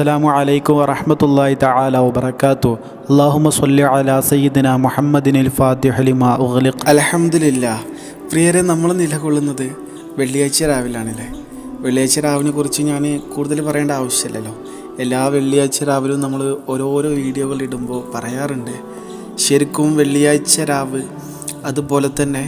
അസ്സലാമു അലൈക്കും വറഹ്മത്തുള്ളാഹി തആല വബറകാതുഹു. അല്ലാഹുമ്മ സ്വല്ലി അലാ മുഹമ്മദിനിൽ ഫാത്തിഹ ലിമാ അലഹമില്ല പ്രിയരെ നമ്മൾ നിലകൊള്ളുന്നത് വെള്ളിയാഴ്ച രാവിലാണല്ലേ? വെള്ളിയാഴ്ച രാവിനെ കുറിച്ച് ഞാൻ കൂടുതൽ പറയേണ്ട ആവശ്യമില്ലല്ലോ. എല്ലാ വെള്ളിയാഴ്ച രാവിലും നമ്മൾ ഓരോരോ വീഡിയോകൾ ഇടുമ്പോൾ പറയാറുണ്ട് ശരിക്കും വെള്ളിയാഴ്ച രാവ് അതുപോലെ തന്നെ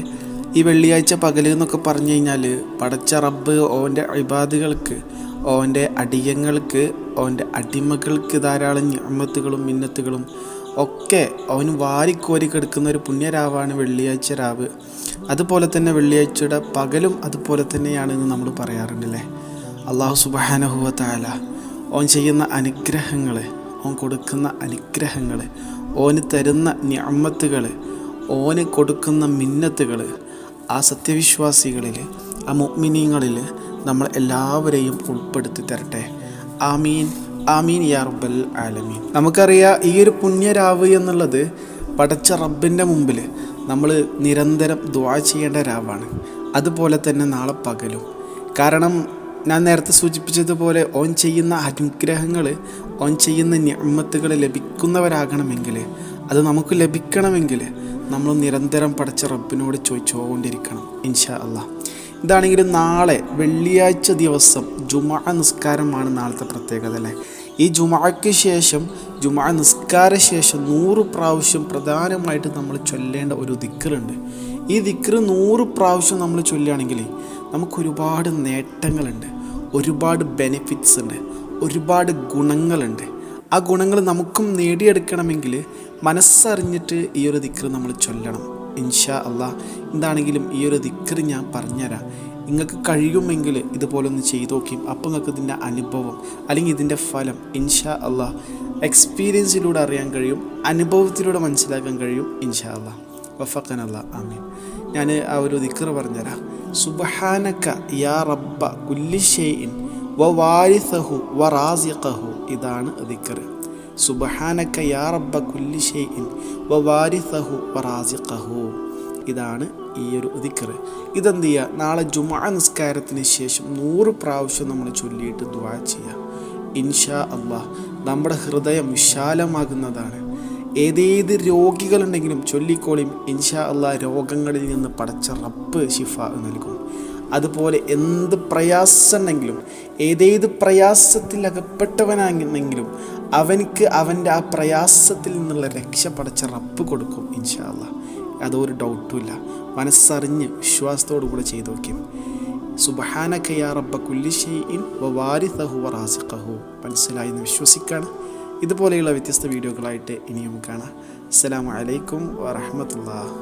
ഈ വെള്ളിയാഴ്ച പകൽ എന്നൊക്കെ പറഞ്ഞു കഴിഞ്ഞാൽ പടച്ച റബ്ബ് ഓന്റെ ഇബാദുകൾക്ക് ഓന്റെ അടിയങ്ങൾക്ക് ഓന്റെ അടിമകൾക്ക് ധാരാളം ഞമ്മത്തുകളും മിന്നത്തുകളും ഒക്കെ അവന് വാരിക്കോരി കിടക്കുന്ന ഒരു പുണ്യരാവാണ് വെള്ളിയാഴ്ച രാവ്. അതുപോലെ തന്നെ വെള്ളിയാഴ്ചയുടെ പകലും അതുപോലെ തന്നെയാണെന്ന് നമ്മൾ പറയാറുണ്ടല്ലേ അള്ളാഹു സുബാനഹുവത്താല ഓൻ ചെയ്യുന്ന അനുഗ്രഹങ്ങൾ ഓൻ കൊടുക്കുന്ന അനുഗ്രഹങ്ങൾ ഓന് തരുന്ന ഞമ്മത്തുകൾ ഓന് കൊടുക്കുന്ന മിന്നത്തുകൾ ആ സത്യവിശ്വാസികളിൽ ആ മുഗ്മിനീങ്ങളിൽ നമ്മൾ എല്ലാവരെയും ഉൾപ്പെടുത്തി തരട്ടെ. ആമീൻ. ആമീൻ യാ റബ്ബൽ ആലമീൻ. നമുക്കറിയാം ഈ ഒരു പുണ്യരാവ് എന്നുള്ളത് പടച്ച റബ്ബിന്റെ മുമ്പിൽ നമ്മൾ നിരന്തരം ദ്വാ ചെയ്യേണ്ട രാവാണ്. അതുപോലെ തന്നെ നാളെ പകലും. കാരണം ഞാൻ നേരത്തെ സൂചിപ്പിച്ചതുപോലെ ഓൻ ചെയ്യുന്ന അനുഗ്രഹങ്ങൾ ഓൻ ചെയ്യുന്ന ഞമ്മത്തുകൾ ലഭിക്കുന്നവരാകണമെങ്കിൽ അത് നമുക്ക് ലഭിക്കണമെങ്കിൽ നമ്മൾ നിരന്തരം പടച്ച റബ്ബിനോട് ചോദിച്ചുകൊണ്ടിരിക്കണം ഇൻഷാ അള്ളാഹ് ഇതാണെങ്കിലും നാളെ വെള്ളിയാഴ്ച ദിവസം ജുമാ നിസ്കാരമാണ് നാളത്തെ പ്രത്യേകത അല്ലേ? ഈ ജുമാക്ക് ശേഷം ജുമാ നിസ്കാര ശേഷം നൂറ് പ്രാവശ്യം പ്രധാനമായിട്ട് നമ്മൾ ചൊല്ലേണ്ട ഒരു ദിക്കറുണ്ട് ഈ ദിക്കറ് നൂറ് പ്രാവശ്യം നമ്മൾ ചൊല്ലുകയാണെങ്കിൽ നമുക്കൊരുപാട് നേട്ടങ്ങളുണ്ട് ഒരുപാട് ബെനിഫിറ്റ്സ് ഉണ്ട് ഒരുപാട് ഗുണങ്ങളുണ്ട്. ആ ഗുണങ്ങൾ നമുക്കും നേടിയെടുക്കണമെങ്കിൽ മനസ്സറിഞ്ഞിട്ട് ഈ ഒരു ദിക്കറ് നമ്മൾ ചൊല്ലണം. ഇൻഷാ അള്ളാഹ് എന്താണെങ്കിലും ഈ ഒരു ദിക്കറ് ഞാൻ പറഞ്ഞുതരാം. നിങ്ങൾക്ക് കഴിയുമെങ്കിൽ ഇതുപോലൊന്ന് ചെയ്തു നോക്കി. അപ്പോൾ നിങ്ങൾക്ക് ഇതിന്റെ അനുഭവം അല്ലെങ്കിൽ ഇതിന്റെ ഫലം ഇൻഷാ അള്ളാഹ് എക്സ്പീരിയൻസിലൂടെ അറിയാൻ കഴിയും. അനുഭവത്തിലൂടെ മനസ്സിലാക്കാൻ കഴിയും. ഇൻഷാ അള്ളാഹ് വഫക്കൻ അള്ളാഹ് ആമീൻ. ഞാൻ ആ ഒരു ദിക്കറ് പറഞ്ഞുതരാം. സുബഹാനക്ക യാ റബ്ബ കുല്ലി ഷെയ്ൻ വ വാരിസഹു വ റാസിഖഹു. ഇതാണ് ദിക്കറ് സുബഹാനക്ക റബ്ബ വ വാരിസഹു ഇതാണ് ഈ ഒരു ദിക്കറ് ഇതെന്ത് ചെയ്യുക നാളെ ജുമാ നിസ്കാരത്തിന് ശേഷം നൂറ് പ്രാവശ്യം നമ്മൾ ചൊല്ലിയിട്ട് ദ്വാ ചെയ്യുക ഇൻഷാ അള്ളാഹ് നമ്മുടെ ഹൃദയം വിശാലമാകുന്നതാണ്. ഏതേത് രോഗികളുണ്ടെങ്കിലും ചൊല്ലിക്കോളിയും ഇൻഷാ അള്ളാഹ് രോഗങ്ങളിൽ നിന്ന് പടച്ച റബ്ബ് ശിഫ നൽകും. അതുപോലെ എന്ത് പ്രയാസമുണ്ടെങ്കിലും ഏതേത് പ്രയാസത്തിൽ അകപ്പെട്ടവനാണെങ്കിലും അവനിക്ക് അവന്റെ ആ പ്രയാസത്തിൽ നിന്നുള്ള രക്ഷ പടച്ച റബ്ബ് കൊടുക്കും ഇൻഷാല്ല അതൊരു ഡൗട്ടുമില്ല മനസ്സറിഞ്ഞ് വിശ്വാസത്തോടു കൂടെ ചെയ്തു നോക്കി സുബഹാന യാ റബ്ബ കുല്ലി ഷെയ്ഇൻ വവാരിസഹു വറാസിഖഹു മനസ്സിലായി എന്ന് വിശ്വസിക്കാണ്. ഇതുപോലെയുള്ള വ്യത്യസ്ത വീഡിയോകളായിട്ട് ഇനിയും കാണാം. അസ്സലാമു അലൈക്കും വറഹമത്തുള്ള